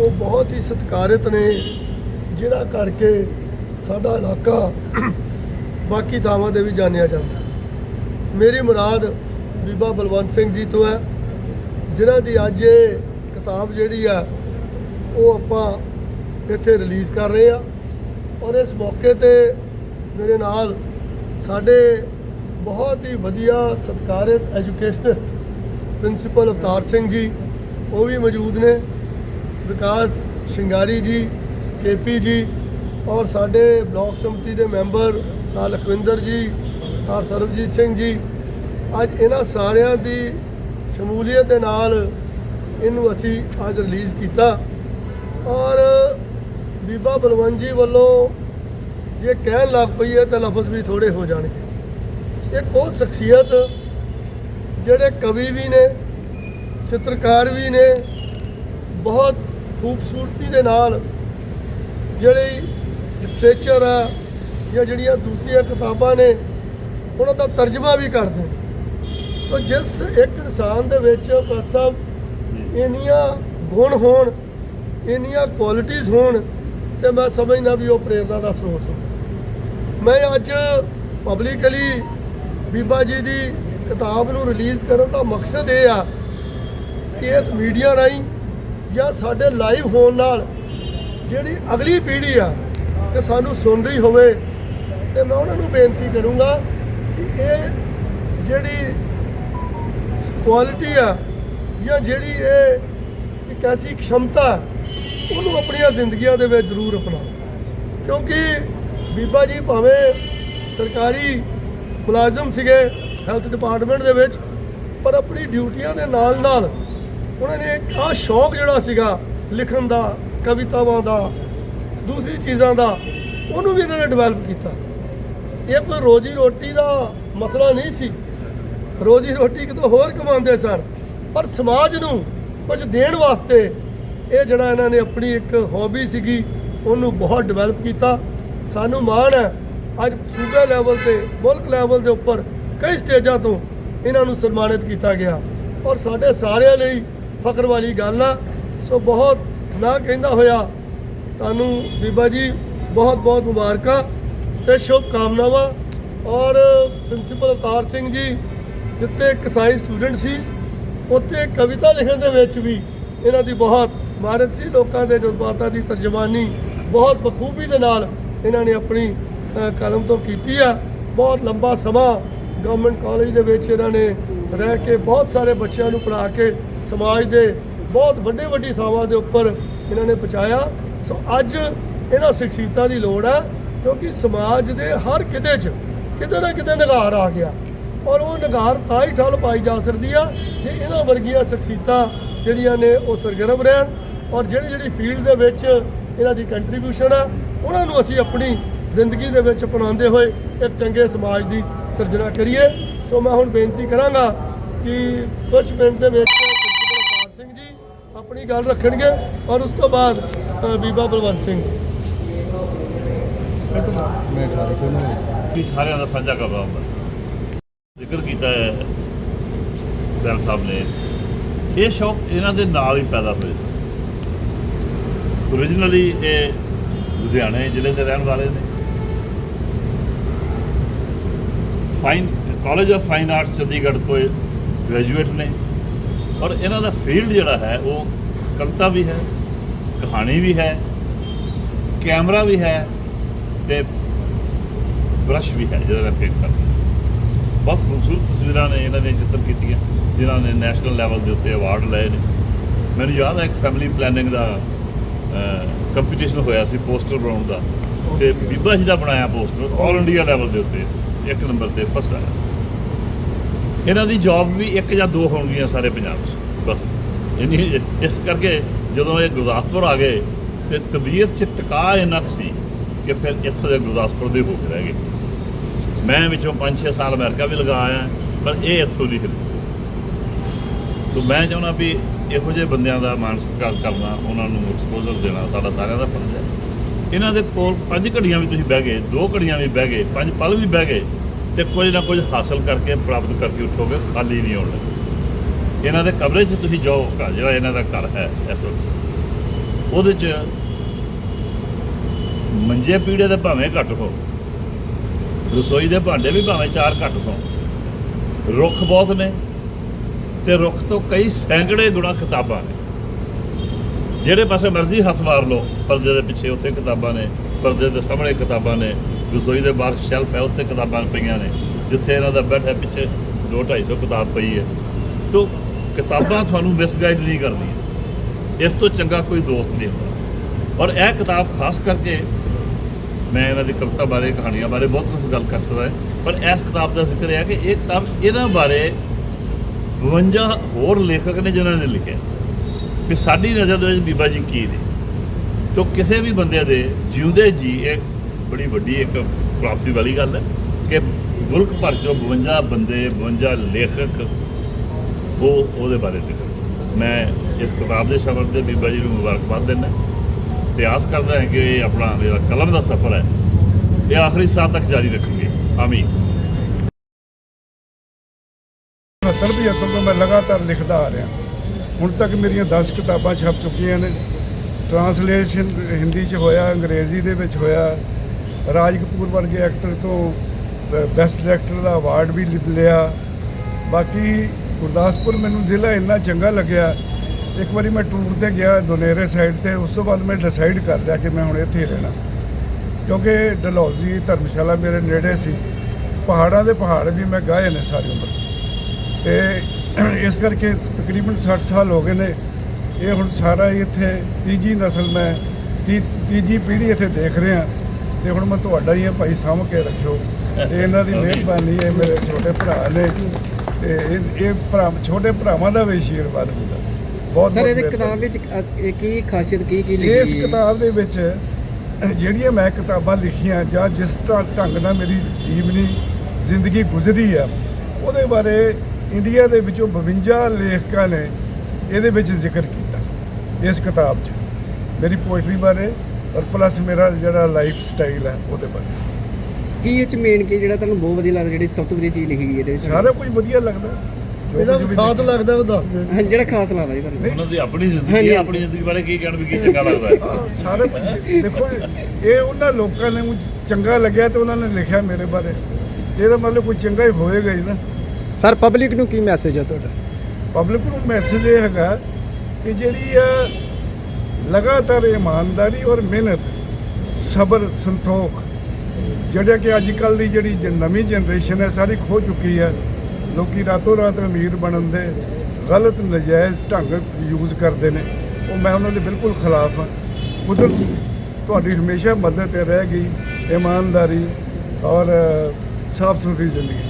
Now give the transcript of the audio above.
ਉਹ ਬਹੁਤ ਹੀ ਸਤਿਕਾਰਿਤ ਨੇ, ਜਿਹੜਾ ਕਰਕੇ ਸਾਡਾ ਇਲਾਕਾ ਬਾਕੀ ਥਾਵਾਂ ਦੇ ਵੀ ਜਾਣਿਆ ਜਾਂਦਾ ਮੇਰੀ ਮੁਰਾਦ ਬੀਬਾ ਬਲਵੰਤ ਸਿੰਘ ਜੀ ਤੋਂ ਹੈ, ਜਿਨ੍ਹਾਂ ਦੀ ਅੱਜ ਇਹ ਕਿਤਾਬ ਜਿਹੜੀ ਆ ਉਹ ਆਪਾਂ ਇੱਥੇ ਰਿਲੀਜ਼ ਕਰ ਰਹੇ ਆ ਔਰ ਇਸ ਮੌਕੇ ਤੇ ਮੇਰੇ ਨਾਲ ਸਾਡੇ ਬਹੁਤ ਹੀ ਵਧੀਆ ਸਤਿਕਾਰਿਤ ਐਜੂਕੇਸ਼ਨਿਸਟ ਪ੍ਰਿੰਸੀਪਲ ਅਵਤਾਰ ਸਿੰਘ ਜੀ, ਉਹ ਵੀ ਮੌਜੂਦ ਨੇ। ਵਿਕਾਸ ਸ਼ਿੰਗਾਰੀ ਜੀ ਕੇਪੀ ਜੀ ਔਰ ਸਾਡੇ ਬਲਾਕ ਸਮਿਤੀ ਦੇ ਮੈਂਬਰ ਆ ਲਖਵਿੰਦਰ ਜੀ ਔਰ ਸਰਬਜੀਤ ਸਿੰਘ ਜੀ, ਅੱਜ ਇਹਨਾਂ ਸਾਰਿਆਂ ਦੀ ਸ਼ਮੂਲੀਅਤ ਦੇ ਨਾਲ ਇਹਨੂੰ ਅਸੀਂ ਅੱਜ ਰਿਲੀਜ਼ ਕੀਤਾ। ਔਰ ਬੀਬਾ ਬਲਵੰਤ ਜੀ ਵੱਲੋਂ ਜੇ ਕਹਿਣ ਲੱਗ ਪਈ ਹੈ ਤਾਂ ਲਫ਼ਜ਼ ਵੀ ਥੋੜੇ ਹੋ ਜਾਣਗੇ। ਇੱਕ ਉਹ ਸ਼ਖਸੀਅਤ ਜਿਹੜੇ ਕਵੀ ਵੀ ਨੇ, ਚਿੱਤਰਕਾਰ ਵੀ ਨੇ, ਬਹੁਤ ਖੂਬਸੂਰਤੀ ਦੇ ਨਾਲ ਜਿਹੜੀ ਲਿਟਰੇਚਰ ਆ ਜਾਂ ਜਿਹੜੀਆਂ ਦੂਸਰੀਆਂ ਕਿਤਾਬਾਂ ਨੇ ਉਹਨਾਂ ਦਾ ਤਰਜਮਾ ਵੀ ਕਰਦੇ ਨੇ। ਸੋ ਜਿਸ ਇੱਕ ਇਨਸਾਨ ਦੇ ਵਿੱਚ ਬਸਮ ਇੰਨੀਆਂ ਗੁਣ ਹੋਣ ਇੰਨੀਆਂ ਕੁਆਲਿਟੀਆਂ ਹੋਣ ਤੇ ਮੈਂ ਸਮਝਦਾ ਵੀ ਉਹ ਪ੍ਰੇਰਨਾ ਦਾ ਸਰੋਤ ਹੋ ਮੈਂ ਅੱਜ ਪਬਲਿਕਲੀ ਬੀਬਾ ਜੀ ਦੀ ਕਿਤਾਬ ਨੂੰ ਰਿਲੀਜ਼ ਕਰਨ ਦਾ ਮਕਸਦ ਇਹ ਆ ਕਿ ਇਸ ਮੀਡੀਆ ਰਾਹੀਂ ਜਾਂ ਸਾਡੇ ਲਾਈਵ ਹੋਣ ਨਾਲ ਜਿਹੜੀ ਅਗਲੀ ਪੀੜ੍ਹੀ ਆ ਕਿ ਸਾਨੂੰ ਸੁਣ ਰਹੀ ਹੋਵੇ, ਤੇ ਮੈਂ ਉਹਨਾਂ ਨੂੰ ਬੇਨਤੀ ਕਰੂੰਗਾ ਕਿ ਇਹ ਜਿਹੜੀ ਕੁਆਲਿਟੀ ਆ, ਜਾਂ ਜਿਹੜੀ ਇਹ ਇੱਕ ਐਸੀ ਖਮਤਾ ਉਹਨੂੰ ਆਪਣੀਆਂ ਜ਼ਿੰਦਗੀਆਂ ਦੇ ਵਿੱਚ ਜ਼ਰੂਰ ਅਪਣਾਓ। ਕਿਉਂਕਿ ਬੀਬਾ ਜੀ ਭਾਵੇਂ ਸਰਕਾਰੀ ਮੁਲਾਜ਼ਮ ਸੀਗੇ ਹੈਲਥ ਡਿਪਾਰਟਮੈਂਟ ਦੇ ਵਿੱਚ, ਪਰ ਆਪਣੀ ਡਿਊਟੀਆਂ ਦੇ ਨਾਲ ਨਾਲ ਉਹਨਾਂ ਨੇ ਇੱਕ ਆਹ ਸ਼ੌਕ ਜਿਹੜਾ ਸੀਗਾ ਲਿਖਣ ਦਾ, ਕਵਿਤਾਵਾਂ ਦਾ, ਦੂਸਰੀ ਚੀਜ਼ਾਂ ਦਾ, ਉਹਨੂੰ ਵੀ ਇਹਨਾਂ ਨੇ ਡਿਵੈਲਪ ਕੀਤਾ। ਇਹ ਕੋਈ ਰੋਜੀ ਰੋਟੀ ਦਾ ਮਸਲਾ ਨਹੀਂ ਸੀ। ਰੋਜੀ ਰੋਟੀ ਕਿਤੋਂ ਹੋਰ ਕਮਾਉਂਦੇ ਸਨ, ਪਰ ਸਮਾਜ ਨੂੰ ਕੁਝ ਦੇਣ ਵਾਸਤੇ ਇਹ ਜਿਹੜਾ ਇਹਨਾਂ ਨੇ ਆਪਣੀ ਇੱਕ ਹੌਬੀ ਸੀਗੀ, ਉਹਨੂੰ ਬਹੁਤ ਡਿਵੈਲਪ ਕੀਤਾ। ਸਾਨੂੰ ਮਾਣ ਹੈ, ਅੱਜ ਸੂਬੇ ਲੈਵਲ ਤੇ, ਮੁਲਕ ਲੈਵਲ ਦੇ ਉੱਪਰ ਕਈ ਸਟੇਜਾਂ ਤੋਂ ਇਹਨਾਂ ਨੂੰ ਸਨਮਾਨਿਤ ਕੀਤਾ ਗਿਆ। ਔਰ ਸਾਡੇ ਸਾਰਿਆਂ ਲਈ ਫਖਰ ਵਾਲੀ ਗੱਲ ਆ। ਸੋ ਬਹੁਤ ਨਾ ਕਹਿੰਦਾ ਹੋਇਆ, ਤੁਹਾਨੂੰ ਬੀਬਾ ਜੀ ਬਹੁਤ ਬਹੁਤ ਮੁਬਾਰਕਾਂ ਤੇ ਸ਼ੁਭ ਕਾਮਨਾਵਾਂ ਔਰ ਪ੍ਰਿੰਸੀਪਲ ਅਵਤਾਰ ਸਿੰਘ ਜੀ ਜਿੱਤੇ ਇੱਕ ਸਾਇੰਸ ਸਟੂਡੈਂਟ ਸੀ, ਉੱਥੇ ਕਵਿਤਾ ਲਿਖਣ ਦੇ ਵਿੱਚ ਵੀ ਇਹਨਾਂ ਦੀ ਬਹੁਤ ਮਹਾਰਤ ਸੀ। ਲੋਕਾਂ ਦੇ ਜਜ਼ਬਾਤਾਂ ਦੀ ਤਰਜਮਾਨੀ ਬਹੁਤ ਬਖੂਬੀ ਦੇ ਨਾਲ ਇਹਨਾਂ ਨੇ ਆਪਣੀ ਕਲਮ ਤੋਂ ਕੀਤੀ ਆ। ਬਹੁਤ ਲੰਬਾ ਸਮਾਂ ਗਵਰਨਮੈਂਟ ਕਾਲਜ ਦੇ ਵਿੱਚ ਇਹਨਾਂ ਨੇ ਰਹਿ ਕੇ ਬਹੁਤ ਸਾਰੇ ਬੱਚਿਆਂ ਨੂੰ ਪੜ੍ਹਾ ਕੇ ਸਮਾਜ ਦੇ ਬਹੁਤ ਵੱਡੇ ਵੱਡੀ ਥਾਵਾਂ ਦੇ ਉੱਪਰ ਇਹਨਾਂ ਨੇ ਪਹੁੰਚਾਇਆ। ਸੋ ਅੱਜ ਇਹਨਾਂ ਸ਼ਖਸੀਅਤਾਂ ਦੀ ਲੋੜ ਹੈ ਕਿਉਂਕਿ ਸਮਾਜ ਦੇ ਹਰ ਕਿਤੇ 'ਚ ਕਿਤੇ ਨਾ ਕਿਤੇ ਨਿਗਾਰ ਆ ਗਿਆ। ਔਰ ਉਹ ਨਿਗਾਰ ਤਾਂ ਹੀ ਠੱਲ ਪਾਈ ਜਾ ਸਕਦੀ ਆ ਜੇ ਇਹਨਾਂ ਵਰਗੀਆਂ ਸ਼ਖਸੀਅਤਾਂ ਜਿਹੜੀਆਂ ਨੇ ਉਹ ਸਰਗਰਮ ਰਹਿਣ। ਔਰ ਜਿਹੜੀ ਜਿਹੜੀ ਫੀਲਡ ਦੇ ਵਿੱਚ ਇਹਨਾਂ ਦੀ ਕੰਟਰੀਬਿਊਸ਼ਨ ਆ, ਉਹਨਾਂ ਨੂੰ ਅਸੀਂ ਆਪਣੀ ਜ਼ਿੰਦਗੀ ਦੇ ਵਿੱਚ ਅਪਣਾਉਂਦੇ ਹੋਏ ਇੱਕ ਚੰਗੇ ਸਮਾਜ ਦੀ ਸਿਰਜਣਾ ਕਰੀਏ। ਸੋ ਮੈਂ ਹੁਣ ਬੇਨਤੀ ਕਰਾਂਗਾ ਕਿ ਕੁਝ ਮਿੰਟ ਦੇ ਵਿੱਚ ਪ੍ਰਿੰਸੀਪਲ ਅਵਤਾਰ ਸਿੰਘ ਜੀ ਆਪਣੀ ਗੱਲ ਰੱਖਣਗੇ ਔਰ ਉਸ ਤੋਂ ਬਾਅਦ ਬੀਬਾ ਬਲਵੰਤ ਸਿੰਘ। ਮੈਂ ਸਾਰੇ ਵੀ ਸਾਰਿਆਂ ਦਾ ਸਾਂਝਾ ਕਰਦਾ ਹੁੰਦਾ ਜ਼ਿਕਰ ਕੀਤਾ ਹੈ ਬੈਲ ਸਾਹਿਬ ਨੇ। ਇਹ ਸ਼ੌਕ ਇਹਨਾਂ ਦੇ ਨਾਲ ਹੀ ਪੈਦਾ ਹੋਏ ਸੀ। ਓਰੀਜਨਲੀ ਇਹ ਲੁਧਿਆਣੇ ਜ਼ਿਲ੍ਹੇ ਦੇ ਰਹਿਣ ਵਾਲੇ ਨੇ। Fine college of fine arts Chandigarh ਤੋਂ ਗ੍ਰੈਜੂਏਟ ਨੇ। ਔਰ ਇਹਨਾਂ ਦਾ ਫੀਲਡ ਜਿਹੜਾ ਹੈ ਉਹ ਕਵਿਤਾ ਵੀ ਹੈ ਕਹਾਣੀ ਵੀ ਹੈ ਕੈਮਰਾ ਵੀ ਹੈ ਤੇ ਬ੍ਰਸ਼ ਵੀ ਹੈ ਜਿਹਦਾ ਨਾਲ ਪੇਂਟ ਕਰਦੇ ਬਹੁਤ ਖੂਬਸੂਰਤ ਤਸਵੀਰਾਂ ਨੇ ਇਹਨਾਂ ਨੇ ਚਿੱਤਰ ਕੀਤੀਆਂ ਜਿਨ੍ਹਾਂ ਨੇ ਨੈਸ਼ਨਲ ਲੈਵਲ ਦੇ ਉੱਤੇ ਅਵਾਰਡ ਲਏ ਨੇ। ਮੈਨੂੰ ਯਾਦ ਹੈ ਇੱਕ ਫੈਮਿਲੀ ਪਲੈਨਿੰਗ ਦਾ ਕੰਪੀਟੀਸ਼ਨ ਹੋਇਆ ਸੀ ਪੋਸਟਰ ਬਣਾਉਣ ਦਾ ਤੇ ਬੀਬਾ ਜੀ ਦਾ ਬਣਾਇਆ ਪੋਸਟਰ ਆਲ ਇੰਡੀਆ ਲੈਵਲ ਦੇ ਉੱਤੇ ਇੱਕ ਨੰਬਰ ਤੇ ਫਸਟ ਆਇਆ। ਇਹਨਾਂ ਦੀ ਜੌਬ ਵੀ ਇੱਕ ਜਾਂ ਦੋ ਹੋਣਗੀਆਂ ਸਾਰੇ ਪੰਜਾਬ 'ਚ ਬਸ। ਇੰਨੀ ਇਸ ਕਰਕੇ ਜਦੋਂ ਇਹ ਗੁਰਦਾਸਪੁਰ ਆ ਗਏ, ਤੇ ਤਬੀਅਤ 'ਚ ਟਿਕਾ ਇੰਨਾ ਕੁ ਸੀ ਕਿ ਫਿਰ ਇੱਥੋਂ ਦੇ ਗੁਰਦਾਸਪੁਰ ਦੇ ਹੋ ਕੇ ਰਹਿ ਗਏ। ਮੈਂ ਵਿੱਚੋਂ 5-6 ਸਾਲ ਅਮਰੀਕਾ ਵੀ ਲਗਾ ਆਇਆ, ਪਰ ਇਹ ਇੱਥੋਂ ਦੀ ਹਿੱਲ ਤੋ ਮੈਂ ਚਾਹੁੰਦਾ ਵੀ ਇਹੋ ਜਿਹੇ ਬੰਦਿਆਂ ਦਾ ਮਾਨ ਸਤਿਕਾਰ ਕਰਨਾ, ਉਹਨਾਂ ਨੂੰ ਐਕਸਪੋਜ਼ਰ ਦੇਣਾ, ਸਾਡਾ ਸਾਰਿਆਂ ਦਾ ਫਰਜ਼ ਹੈ। ਇਹਨਾਂ ਦੇ ਕੋਲ ਪੰਜ ਘੜੀਆਂ ਵੀ ਤੁਸੀਂ ਬਹਿ ਗਏ, ਦੋ ਘੜੀਆਂ ਵੀ ਬਹਿ ਗਏ, ਪੰਜ ਪਲ ਵੀ ਬਹਿ ਗਏ, ਤੇ ਕੁਝ ਨਾ ਕੁਝ ਹਾਸਲ ਕਰਕੇ ਪ੍ਰਾਪਤ ਕਰਕੇ ਉੱਠੋਗੇ, ਖਾਲੀ ਨਹੀਂ ਆਉਣਾ ਇਹਨਾਂ ਦੇ ਕਮਰੇ 'ਚ ਤੁਸੀਂ ਜਾਓ, ਘਰ ਜਿਹੜਾ ਇਹਨਾਂ ਦਾ ਘਰ ਹੈ ਇਸ ਵਕਤ। ਉਹਦੇ ਚ ਮੰਜੇ ਪੀੜੇ ਦੇ ਭਾਵੇਂ ਘੱਟ ਹੋ ਰਸੋਈ ਦੇ ਭਾਂਡੇ ਵੀ ਭਾਵੇਂ ਚਾਰ ਘੱਟ ਹੋ ਰੁੱਖ ਬਹੁਤ ਨੇ ਤੇ ਰੁੱਖ ਤੋਂ ਕਈ ਸੈਂਕੜੇ ਗੁਣਾ ਕਿਤਾਬਾਂ ਨੇ। ਜਿਹੜੇ ਪਾਸੇ ਮਰਜ਼ੀ ਹੱਥ ਮਾਰ ਲਓ, ਪਰਦੇ ਦੇ ਪਿੱਛੇ ਉੱਥੇ ਕਿਤਾਬਾਂ ਨੇ, ਪਰਦੇ ਦੇ ਸਾਹਮਣੇ ਕਿਤਾਬਾਂ ਨੇ, ਰਸੋਈ ਦੇ ਬਾਹਰ ਸ਼ੈਲਫ ਹੈ, ਉੱਥੇ ਕਿਤਾਬਾਂ ਪਈਆਂ ਨੇ, ਜਿੱਥੇ ਇਹਨਾਂ ਦਾ ਬੈੱਡ ਹੈ, ਪਿੱਛੇ 2 250 ਕਿਤਾਬ ਪਈ ਹੈ। ਤੋ ਕਿਤਾਬਾਂ ਤੁਹਾਨੂੰ ਮਿਸਗਾਈਡ ਨਹੀਂ ਕਰਦੀਆਂ। ਇਸ ਤੋਂ ਚੰਗਾ ਕੋਈ ਦੋਸਤ ਨਹੀਂ ਹੁੰਦਾ। ਔਰ ਇਹ ਕਿਤਾਬ ਖਾਸ ਕਰਕੇ ਮੈਂ ਇਹਨਾਂ ਦੀ ਕਵਿਤਾ ਬਾਰੇ, ਕਹਾਣੀਆਂ ਬਾਰੇ ਬਹੁਤ ਕੁਝ ਗੱਲ ਕਰ ਸਕਦਾ ਹੈ, ਪਰ ਇਸ ਕਿਤਾਬ ਦਾ ਜ਼ਿਕਰ ਹੈ ਕਿ ਇਹ ਕਿਤਾਬ ਇਹਨਾਂ ਬਾਰੇ 52 ਹੋਰ ਲੇਖਕ ਨੇ ਜਿਨ੍ਹਾਂ ਨੇ ਲਿਖਿਆ। ਕਿ ਸਾਡੀ ਨਜ਼ਰ ਦੇ ਵਿੱਚ ਬੀਬਾ ਜੀ ਕੀ ਨੇ? ਤੋ ਕਿਸੇ ਵੀ ਬੰਦੇ ਦੇ ਜਿਉਂਦੇ ਜੀ ਇਹ ਬੜੀ ਵੱਡੀ ਇੱਕ ਪ੍ਰਾਪਤੀ ਵਾਲੀ ਗੱਲ ਹੈ ਕਿ ਮੁਲਕ ਭਰ ਚੋਂ 52 ਬੰਦੇ 52 ਲੇਖਕ ਉਹ ਉਹਦੇ ਬਾਰੇ ਲਿਖਣ ਮੈਂ ਇਸ ਕਿਤਾਬ ਦੇ ਸ਼ਬਦ ਦੇ ਬੀਬਾ ਜੀ ਨੂੰ ਮੁਬਾਰਕਬਾਦ ਦਿੰਦਾ ਤੇ ਆਸ ਕਰਦਾ ਹਾਂ ਕਿ ਇਹ ਆਪਣਾ ਜਿਹੜਾ ਕਲਮ ਦਾ ਸਫ਼ਰ ਹੈ ਇਹ ਆਖਰੀ ਸਾਹ ਤੱਕ ਜਾਰੀ ਰੱਖਣਗੇ ਆਮੀਨ। ਤਰਬੀਅਤ ਤੋਂ ਮੈਂ ਲਗਾਤਾਰ ਲਿਖਦਾ ਆ ਰਿਹਾ। ਹੁਣ ਤੱਕ ਮੇਰੀਆਂ 10 ਕਿਤਾਬਾਂ ਛਪ ਚੁੱਕੀਆਂ ਨੇ। ਟਰਾਂਸਲੇਸ਼ਨ ਹਿੰਦੀ 'ਚ ਹੋਇਆ, ਅੰਗਰੇਜ਼ੀ ਦੇ ਵਿੱਚ ਹੋਇਆ। ਰਾਜ ਕਪੂਰ ਵਰਗੇ ਐਕਟਰ ਤੋਂ ਬੈਸਟ ਡਾਇਰੈਕਟਰ ਦਾ ਅਵਾਰਡ ਵੀ ਲਿ- ਲਿਆ। ਬਾਕੀ ਗੁਰਦਾਸਪੁਰ ਮੈਨੂੰ ਜ਼ਿਲ੍ਹਾ ਇੰਨਾ ਚੰਗਾ ਲੱਗਿਆ। ਇੱਕ ਵਾਰੀ ਮੈਂ ਟੂਰ ਤੇ ਗਿਆ ਦੁਨੇਰੇ ਸਾਈਡ ਤੇ ਉਸ ਤੋਂ ਬਾਅਦ ਮੈਂ ਡਿਸਾਈਡ ਕਰ ਲਿਆ ਕਿ ਮੈਂ ਹੁਣ ਇੱਥੇ ਰਹਿਣਾ। ਕਿਉਂਕਿ ਡਲਹੌਜ਼ੀ ਧਰਮਸ਼ਾਲਾ ਮੇਰੇ ਨੇੜੇ ਸੀ। ਪਹਾੜਾਂ ਦੇ ਪਹਾੜ ਵੀ ਮੈਂ ਗਾਏ ਨੇ ਸਾਰੀ ਉਮਰ। ਤੇ ਇਸ ਕਰਕੇ ਤਕਰੀਬਨ 60 ਸਾਲ ਹੋ ਗਏ ਨੇ। ਇਹ ਹੁਣ ਸਾਰਾ ਹੀ ਇੱਥੇ ਤੀਜੀ ਨਸਲ ਮੈਂ ਤੀਜੀ ਪੀੜ੍ਹੀ ਇੱਥੇ ਦੇਖ ਰਿਹਾ। ਤੇ ਹੁਣ ਮੈਂ ਤੁਹਾਡਾ ਹੀ ਹਾਂ ਭਾਈ ਸਾਂਭ ਕੇ ਰੱਖਿਓ। ਇਹ ਇਹਨਾਂ ਦੀ ਮਿਹਰਬਾਨੀ ਹੈ ਮੇਰੇ ਛੋਟੇ ਭਰਾ ਨੇ। ਤੇ ਇਹ ਇਹ ਭਰਾ ਛੋਟੇ ਭਰਾਵਾਂ ਦਾ ਵੀ ਆਸ਼ੀਰਵਾਦ ਹੁੰਦਾ ਬਹੁਤ ਸਰ ਇਹਦੀ। ਕਿਤਾਬ ਵਿੱਚ ਅ, ਕੀ ਖਾਸੀਅਤ ਕੀ ਕੀ ਲਿਖੀ ਇਸ? ਕਿਤਾਬ ਦੇ ਵਿੱਚ ਜਿਹੜੀਆਂ ਮੈਂ ਕਿਤਾਬਾਂ ਲਿਖੀਆਂ ਜਾਂ ਜਿਸ ਤਰ੍ਹਾਂ ਢੰਗ ਨਾਲ ਮੇਰੀ ਜੀਵਨੀ ਜ਼ਿੰਦਗੀ ਗੁਜ਼ਰੀ ਆ ਉਹਦੇ ਬਾਰੇ ਇੰਡੀਆ ਦੇ ਵਿੱਚੋਂ 52 ਲੇਖਕਾਂ ਨੇ ਇਹਦੇ ਵਿੱਚ ਜ਼ਿਕਰ ਕੀਤਾ ਇਸ ਕਿਤਾਬ 'ਚ ਮੇਰੀ ਪੋਇਟਰੀ ਬਾਰੇ ਔਰ ਪਲੱਸ ਮੇਰਾ ਜਿਹੜਾ ਲਾਈਫ ਸਟਾਈਲ ਹੈ ਉਹਦੇ ਬਾਰੇ ਕੀ ਇਹ ਚ ਮੇਨ ਕੀ ਜਿਹੜਾ ਤੁਹਾਨੂੰ ਬਹੁਤ ਵਧੀਆ ਲੱਗਦਾ ਜਿਹੜੀ ਸਭ ਤੋਂ ਵਧੀਆ ਚੀਜ਼ ਲਿਖੀ ਗਈ ਇਹਦੇ ਵਿੱਚ? ਸਾਰਾ ਕੁਝ ਵਧੀਆ ਲੱਗਦਾ। ਜੋ ਜਿਹੜਾ ਵੀ ਖਾਸ। ਲੱਗਦਾ ਉਹ ਦੱਸ ਦੇ। ਹਾਂ, ਜਿਹੜਾ ਖਾਸ ਲੱਗਦਾ ਜੀ ਤੁਹਾਨੂੰ। ਉਹਨਾਂ ਦੀ ਆਪਣੀ ਜ਼ਿੰਦਗੀ ਆਪਣੀ ਜ਼ਿੰਦਗੀ ਬਾਰੇ ਕੀ ਕਹਿਣ ਵੀ ਕੀ ਚੰਗਾ ਲੱਗਦਾ ਹੈ। ਸਾਰੇ ਦੇਖੋ ਇਹ ਉਹਨਾਂ ਲੋਕਾਂ ਨੂੰ ਚੰਗਾ ਲੱਗਿਆ ਤੇ ਉਹਨਾਂ ਨੇ ਲਿਖਿਆ ਮੇਰੇ ਬਾਰੇ। ਇਹਦਾ ਮਤਲਬ ਕੋਈ ਚੰਗਾ ਹੀ ਹੋਏਗਾ ਹੀ ਨਾ। ਸਰ ਪਬਲਿਕ ਨੂੰ ਕੀ ਮੈਸੇਜ ਹੈ ਤੁਹਾਡਾ? ਪਬਲਿਕ ਨੂੰ ਮੈਸੇਜ ਇਹ ਹੈਗਾ ਕਿ ਜਿਹੜੀ ਆ ਲਗਾਤਾਰ ਇਮਾਨਦਾਰੀ ਔਰ ਮਿਹਨਤ ਸਬਰ ਸੰਤੋਖ ਜਿਹੜਾ ਕਿ ਅੱਜ ਕੱਲ ਦੀ ਜਿਹੜੀ ਜ- ਨਵੀਂ ਜਨਰੇਸ਼ਨ ਹੈ, ਸਾਰੀ ਖੋ ਚੁੱਕੀ ਹੈ। ਲੋਕੀ ਰਾਤੋਂ ਰਾਤ ਅਮੀਰ ਬਣਨ ਦੇ ਗਲਤ ਨਜਾਇਜ਼ ਢੰਗ ਯੂਜ਼ ਕਰਦੇ ਨੇ। ਉਹ ਮੈਂ ਉਹਨਾਂ ਦੇ ਬਿਲਕੁਲ ਖਿਲਾਫ ਹਾਂ। ਕੁਦਰਤ ਤੁਹਾਡੀ ਹਮੇਸ਼ਾ ਮਦਦ ਤੇ ਰਹੇਗੀ, ਇਮਾਨਦਾਰੀ ਔਰ ਸਾਫ਼ ਸੁਥਰੀ ਜ਼ਿੰਦਗੀ।